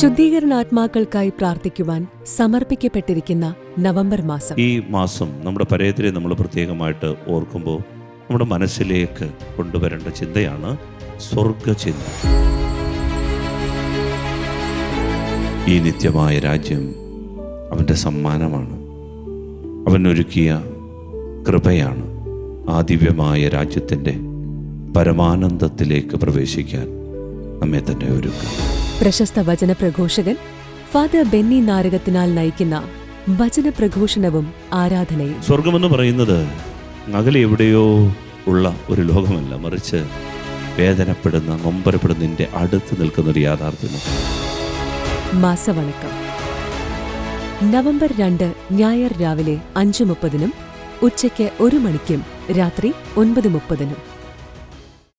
ശുദ്ധീകരണാത്മാക്കൾക്കായി പ്രാർത്ഥിക്കുവാൻ സമർപ്പിക്കപ്പെട്ടിരിക്കുന്ന നവംബർ മാസം. ഈ മാസം നമ്മുടെ പരേതരെ നമ്മൾ പ്രത്യേകമായിട്ട് ഓർക്കുമ്പോൾ നമ്മുടെ മനസ്സിലേക്ക് കൊണ്ടുവരേണ്ട ചിന്തയാണ് സ്വർഗചിന്ത ഈ നിത്യമായ രാജ്യം അവന്റെ സമ്മാനമാണ്. അവൻ ഒരുക്കിയ കൃപയാണ് ആ ദിവ്യമായ രാജ്യത്തിന്റെ പരമാനന്ദത്തിലേക്ക് പ്രവേശിക്കാൻ നമ്മെ തന്നെ ഒരുക്കും പ്രശസ്ത വചന പ്രഘോഷകൻ ഫാദർ ബെന്നി നാരകത്തിനാൽ നയിക്കുന്ന വചന പ്രഘോഷണവും ആരാധനയും. സ്വർഗമെന്ന് പറയുന്നത് അകലെ എവിടെയോ ഉള്ള ഒരു ലോകമല്ല. മറിച്ച് വേദനപ്പെടുന്ന നൊമ്പരപ്പെടുന്നതിന്റെ അടുത്ത് നിൽക്കുന്ന ഒരു യാഥാർത്ഥ്യമാണ് മാസവണക്കം. നവംബർ രണ്ട് ഞായർ രാവിലെ അഞ്ചു മുപ്പതിനും ഉച്ചയ്ക്ക് ഒരു മണിക്കും രാത്രി ഒൻപത് മുപ്പതിനും.